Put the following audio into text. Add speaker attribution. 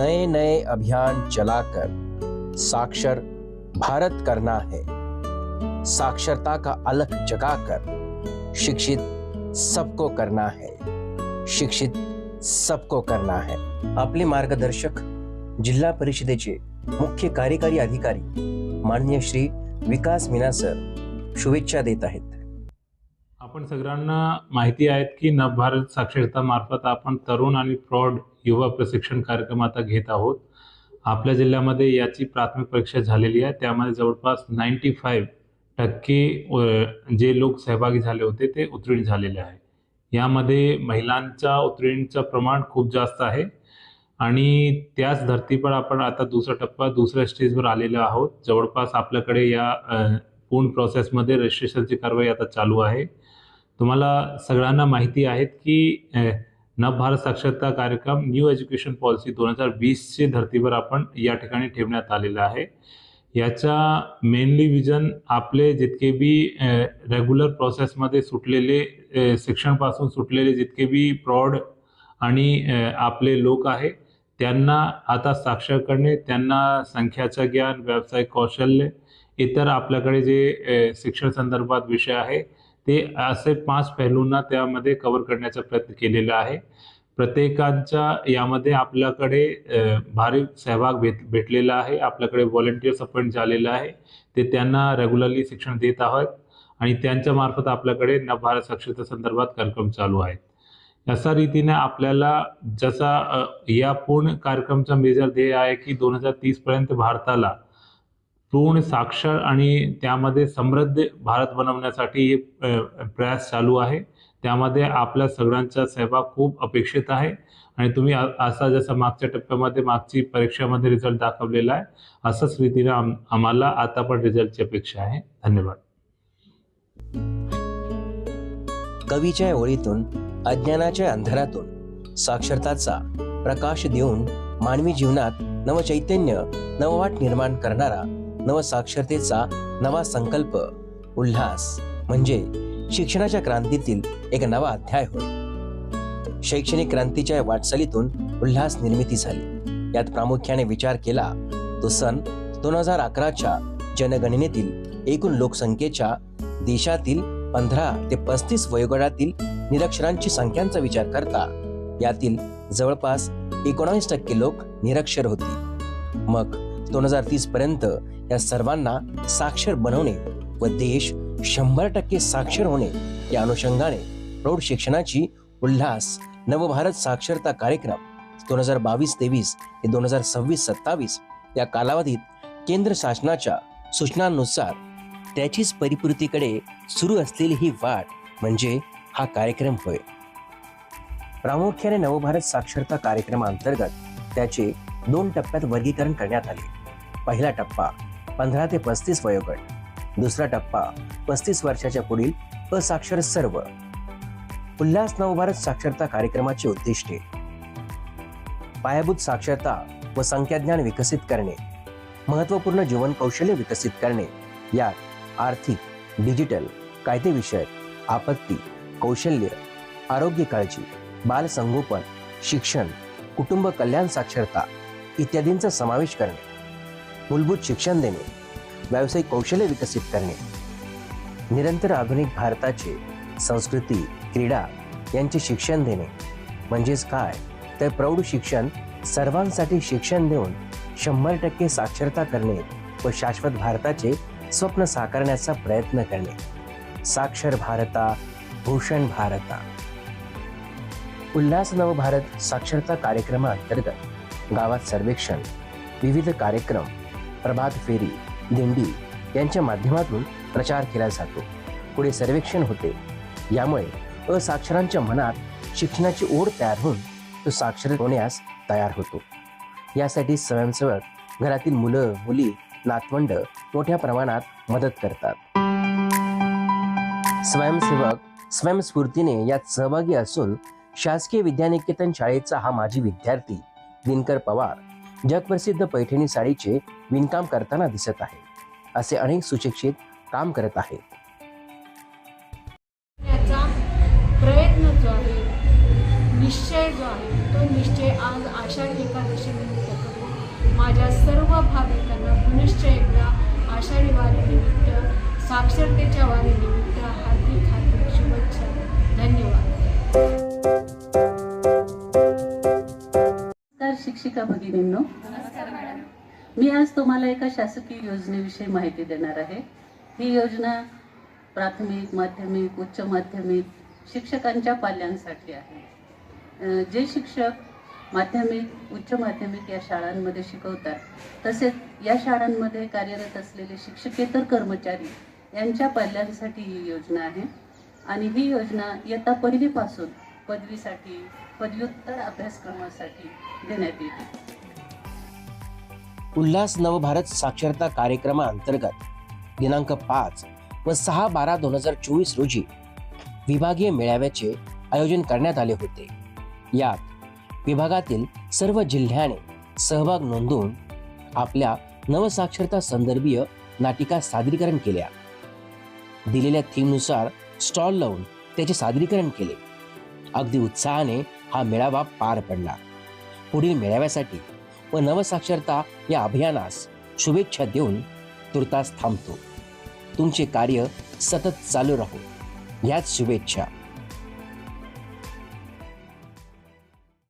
Speaker 1: नए नए अभियान चलाकर साक्षर भारत करना है। साक्षरता का अलख जगाकर शिक्षित सबको करना है। शिक्षित सबको करना है। आपले मार्गदर्शक, जिल्हा परिषदेचे मुख्य कार्यकारी अधिकारी, माननीय श्री विकास मीना सर, शुभेच्छा देत आहेत।
Speaker 2: आपण सगळ्यांना माहिती आहेत की नवभारत साक्षरता मार्फत आपण तरुण आणि प्रौढ युवा प्रशिक्षण कार्यक्रम आता घेत आहोत. आपल्या जिल्ह्यामध्ये याची प्राथमिक परीक्षा झालेली आहे. त्यामध्ये जवळपास नाईन्टी फाईव्ह टक्के जे लोक सहभागी झाले होते ते उत्तीर्ण झालेले आहे. यामध्ये महिलांच्या उत्तीर्णचं प्रमाण खूप जास्त आहे. आणि त्याच धर्तीवर आपण आता दुसरा टप्पा दुसऱ्या स्टेजवर आलेलो आहोत. जवळपास आपल्याकडे या पूर्ण प्रोसेसमध्ये रजिस्ट्रेशनची कारवाई आता चालू आहे. तुम्हाला सगळ्यांना माहिती आहेत की नवभारत साक्षरता कार्यक्रम न्यू एज्युकेशन पॉलिसी दोन हजार वीसचे धर्तीवर आपण या ठिकाणी ठेवण्यात आलेला आहे. याचा मेनली विजन आपले जितके बी रेग्युलर प्रोसेसमध्ये सुटलेले शिक्षणपासून सुटलेले जितके बी प्रॉड आणि आपले लोक आहे त्यांना आता साक्षर करणे त्यांना संख्याचं ज्ञान व्यावसायिक कौशल्य इतर आपल्याकडे जे शिक्षण संदर्भात विषय आहे ते असे पाच पैलूंना त्यामध्ये कव्हर करण्याचा प्रयत्न केलेला आहे. प्रत्येकांच्या यामध्ये आपल्याकडे भारी सहभाग भेट भेटलेला आहे. आपल्याकडे व्हॉलेंटियर्स अपॉइंट झालेलं आहे. ते त्यांना रेग्युलरली शिक्षण देत आहोत आणि त्यांच्या मार्फत आपल्याकडे नवभारत साक्षरता संदर्भात कार्यक्रम चालू आहेत. अशा रीतीने आपल्याला जसा या पूर्ण कार्यक्रमचा मेजर ध्येय आहे की दोन हजार तीसपर्यंत भारताला पूर्ण साक्षर आणि त्यामध्ये समृद्ध भारत बनवण्यासाठी प्रयास चालू आहे. त्यामध्ये आपल्या सगळ्यांचा सहभाग खूप अपेक्षित आहे. आणि तुम्ही असा जसा मागच्या टप्प्यामध्ये मागची परीक्षामध्ये रिझल्ट दाखवलेला आहे असंच रीतीने आम आम्हाला आता पण रिझल्टची अपेक्षा आहे. धन्यवाद.
Speaker 1: कवीच्या ओळीतून अज्ञानाच्या अंधारातून साक्षरताचा प्रकाश देऊन मानवी जीवनात नवचैतन्य नववाट निर्माण करणारा नवसाक्षरतेचा नवा संकल्प उल्हास म्हणजे शिक्षणाच्या क्रांतीतील एक नवा अध्याय होय. शैक्षणिक क्रांतीच्या वाटचालीतून उल्हास निर्मिती झाली. यात प्रामुख्याने विचार केला तो सन दोन हजार अकराच्या जनगणनेतील एकूण लोकसंख्येच्या देशातील पंधरा ते पस्तीस वयोगटातील निरक्षरांची संख्यांचा विचार करता यातील जवळपास एकोणावीस टक्के लोक निरक्षर होती. मग दोन हजार तीस पर्यंत या सर्वांना साक्षर बनवणे व देश शंभर टक्के साक्षर होणे या अनुषंगाने प्रौढ शिक्षणाची उल्हास नवभारत साक्षरता कार्यक्रम दोन हजार बावीस तेवीस ते दोन हजार सव्वीस सत्तावीस या कालावधीत केंद्र शासनाच्या सूचनांनुसार त्याचीच परिपूर्तीकडे सुरू असलेली ही वाट म्हणजे हा कार्यक्रम होय. प्रामुख्याने नवभारत साक्षरता कार्यक्रमाअंतर्गत त्याचे दोन टप्प्यात वर्गीकरण करण्यात आले. पहिला टप्पा पंधरा ते पस्तीस वयोगट. दुसरा टप्पा पस्तीस वर्षाच्या पुढील असाक्षर सर्व. उल्हास नवभारत साक्षरता कार्यक्रमाची उद्दिष्टे. पायाभूत साक्षरता व संख्याज्ञान विकसित करणे. महत्त्वपूर्ण जीवन कौशल्य विकसित करणे. यात आर्थिक डिजिटल कायदेविषयक आपत्ती कौशल्य आरोग्य काळजी बालसंगोपन शिक्षण कुटुंब कल्याण साक्षरता इत्यादींचा समावेश करणे. मूलभूत शिक्षण देणे व्यावसायिक कौशल्य विकसित करणे. निरंतर आधुनिक भारताचे संस्कृती क्रीडा यांचे शिक्षण देणे. म्हणजेच काय? तर प्रौढ शिक्षण सर्वांसाठी शिक्षण देऊन शंभर टक्के साक्षरता करणे व शाश्वत भारताचे स्वप्न साकारण्याचा प्रयत्न करणे. साक्षर भारता भूषण भारता. उल्हास नवभारत साक्षरता कार्यक्रमाअंतर्गत गावात सर्वेक्षण विविध कार्यक्रम प्रभात फेरी दिंडी यांच्या माध्यमातून प्रचार केला जातो. पुढे सर्वेक्षण होते. यामुळे असाक्षरांच्या मनात शिक्षणाची ओढ तयार होऊन तो साक्षर होण्यास तयार होतो. यासाठी स्वयंसेवक घरातील मुलं मुली नातवंड मोठ्या प्रमाणात मदत करतात. स्वयंसेवक स्वयंस्फूर्तीने यात सहभागी असून शासकीय विद्यानिकेतन शाळेचा हा माजी विद्यार्थी दिनकर पवार जगप्रसिद्ध पैठणी साडीचे विणकाम करताना दिसत आहे. असे अनेक सुशिक्षित काम करत आहेत.
Speaker 3: त्याचा प्रयत्न जो आहे निश्चय जो आहे तो निश्चय आज आषाढी एकादशी निमित्त माझ्या सर्व भाविकांना पुनश्च एकदा आषाढी वारीनिमित्त साक्षरतेच्या वारीनिमित्त
Speaker 4: नमस्कार भगिनींनो. मी आज तुम्हाला एका शासकीय योजनेविषयी माहिती देणार आहे. ही योजना प्राथमिक माध्यमिक उच्च माध्यमिक शिक्षकांच्या पाल्यांसाठी आहे. जे शिक्षक माध्यमिक उच्च माध्यमिक या शाळांमध्ये शिकवतात तसेच या शाळांमध्ये कार्यरत असलेले शिक्षकेतर कर्मचारी यांच्या पाल्यांसाठी ही योजना आहे. आणि ही योजना इयत्ता पहिलीपासून पदवीसाठी पदव्युत्तर अभ्यासक्रमासाठी देण्यात येते.
Speaker 1: उल्हास नवभारत साक्षरता कार्यक्रमाअंतर्गत दिनांक पाच व सहा बारा दोन हजार चोवीस रोजी विभागीय मेळाव्याचे आयोजन करण्यात आले होते. यात विभागातील सर्व जिल्ह्याने सहभाग नोंदवून आपल्या नवसाक्षरता संदर्भीय नाटिका सादरीकरण केल्या. दिलेल्या थीमनुसार स्टॉल लावून त्याचे सादरीकरण केले. अगदी उत्साहाने हा मेळावा पार पडला. पुढील मेळाव्यासाठी व नवसाक्षरता या अभियानास शुभेच्छा देऊन तुर्तास थांबतो. तुमचे कार्य सतत चालू राहो. याच शुभेच्छा.